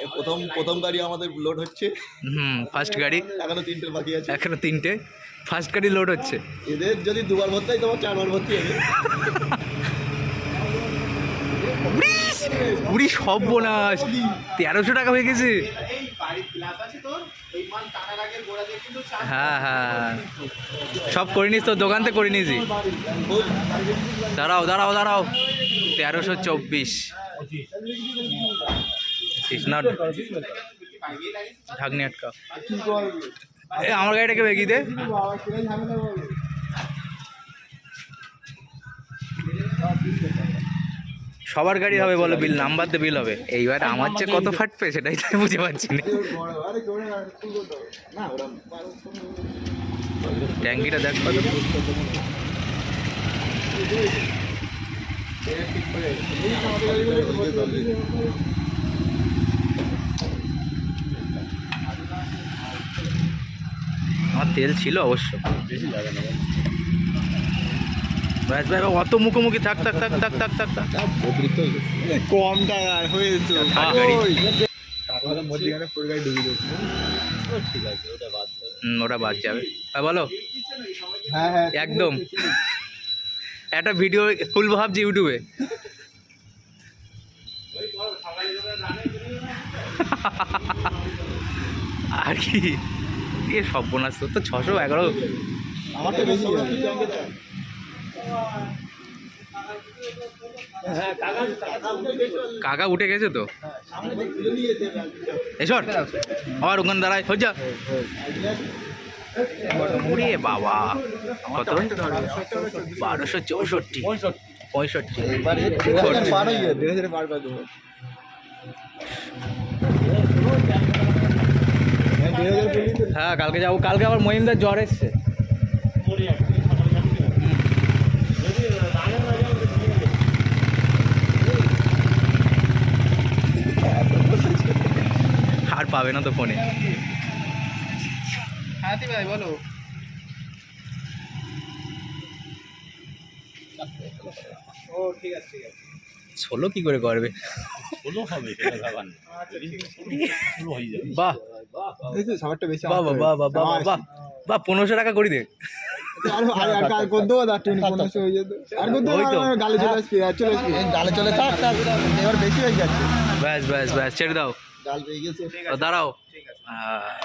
এই প্রথম প্রথম গাড়ি আমাদের লোড হচ্ছে। হুম ফার্স্ট গাড়ি। এখনও তিনটে বাকি আছে। এখনও তিনটে। ফার্স্ট গাড়ি লোড হচ্ছে। এদের যদি দুবার ভর্তি হয় তোমার চারবার ভর্তি হবে। উড়ি বোনাস। তেরোশো টাকা হয়ে গেছে। হ্যাঁ হ্যাঁ। সব করে নিস তো দোকান থেকে করে নিয়েছি দাঁড়াও দাঁড়াও দাঁড়াও। তেরোশো চব্বিশ। ঢাকনি আটকা এ, আমার গাড়িটাকে বেগি দে। সবার গাড়ি হবে বলো বিল নাম্বার দিয়ে বিল হবে। এইবার আমার চেয়ে কত ফাটবে সেটাই তো বুঝতে পারছি না না। ট্যাঙ্কিটা দেখ কত। আমার তেল ছিল অবশ্য। ব্যাস ভাই অত মুখোমুখি থাক থাক থাক থাক থাক থাক থাক। কম টাকা হয়েছে। হ্যাঁ, ওটা বাদ যাবে। হ্যাঁ বলো? হ্যাঁ হ্যাঁ। একদম। একটা ভিডিও খুলবো ভাবছি ইউটিউবে। আর কি? এ সর্বনাশ তো ছশো এগারো। বেশি যাবে কাকা উঠে গেছে তো? এসর আবার ওখানে দাঁড়ায়। হয়ে ওরে বাবা। কত? বারোশো চৌষট্টি। পঁয়ষট্টি। হ্যাঁ কালকে যাব। কালকে আবার মহিমদার জ্বর এসছে আর পাবে না তো ফোনে? হ্যাঁ ভাই বলো। ও ঠিক আছে ঠিক আছে। ষোলো কি করে করবে? বাহ। এই বেশি বাহ বাহ বাহ বাহ বাহ বাহ বাহ পনেরোশো টাকা করি দে। হয়ে গালে চলে থাক এবার বেশি হয়ে যাচ্ছে। ব্যাস ব্যাস ব্যাস ছেড়ে দাও। পেয়ে গেছে। দাঁড়াও। আহ,